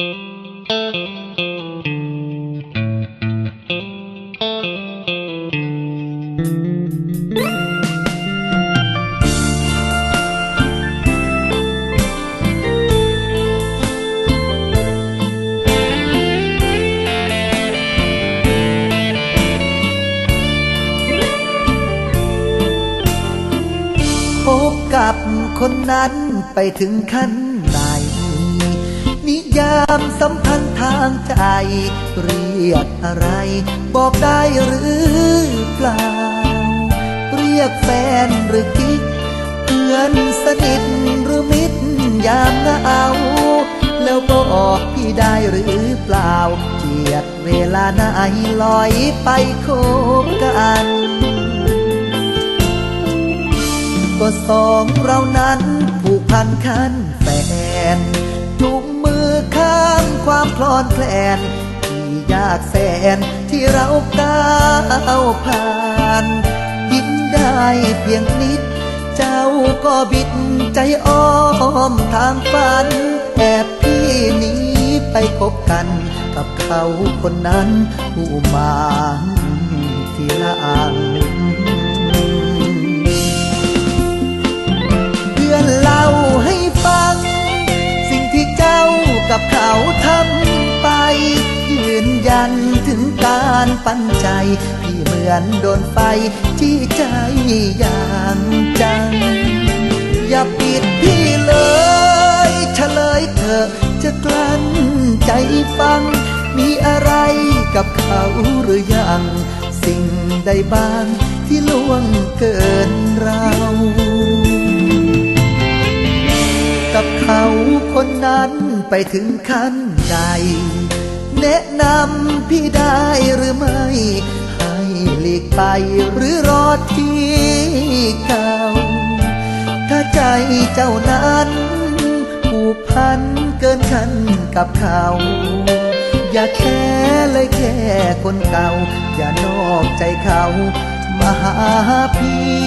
พบกับคนนั้นไปถึงขั้น ยามสัมพันธ์ทางใจ เรียกอะไร บอกได้หรือเปล่า เรียกแฟนหรือกิ๊กเพื่อนสนิทหรือมิตรยามเหงาแล้วบอกพี่ได้หรือเปล่าเจียดเวลาไหนลอยไปโคกันก็สองเรานั้นผูกพันคันแฟน ความพลอนแคลนที่ยากแสนที่เราก้าวผ่านยิ้มได้เพียงนิด เจ้าก็บิดใจอ้อมทางฝันแอบพี่หนีไปคบกัน กับเขาคนนั้นผู้มาทีหลังารปันใจที่เหมือนโดนไฟที่ใจอย่างจัง อย่าปิดพี่เลยเฉลยเถอจะกลั้นใจฟัง มีอะไรกับเขาหรือยัง สิ่งใดบ้างที่ล่วงเกินเรา กับเขาคนนั้นไปถึงขั้นใด แนะนำพี่ได้หรือไม่ ให้หลีกไปหรือรอที่เก่า ถ้าใจเจ้านั้นผูกพันเกินฉันกับเขา อย่าแค่เลยแค่คนเก่า อย่านอกใจเขา มาหาพี่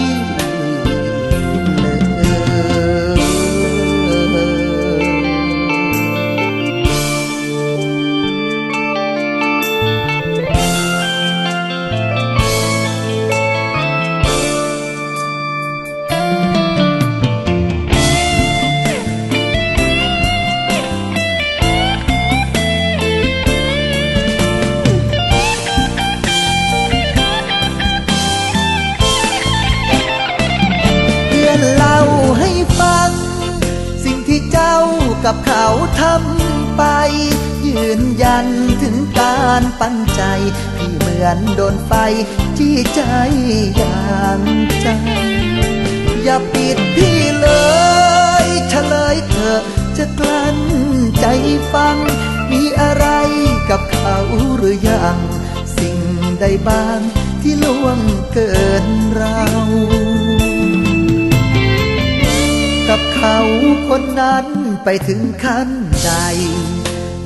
กับเขาทำไป ยืนยันถึงการปั้นใจที่เหมือนโดนไฟที่ใจอย่างใจ อย่าปิดพี่เลยเฉลยเถอจะกลั้นใจฟัง มีอะไรกับเขาหรือยัง สิ่งใดบ้างที่ล่วงเกินเรากับเขาคนนั้น ไปถึงขั้นใด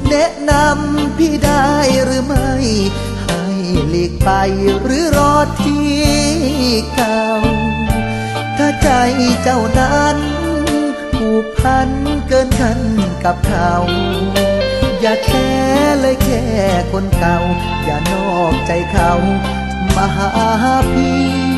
แนะนำพี่ได้หรือไม่ ให้หลีกไปหรือรอที่เก่า ถ้าใจเจ้านั้นผูกพันเกินขันกับเขา อย่าแค่เลยแค่คนเก่า อย่านอกใจเขา มาหาพี่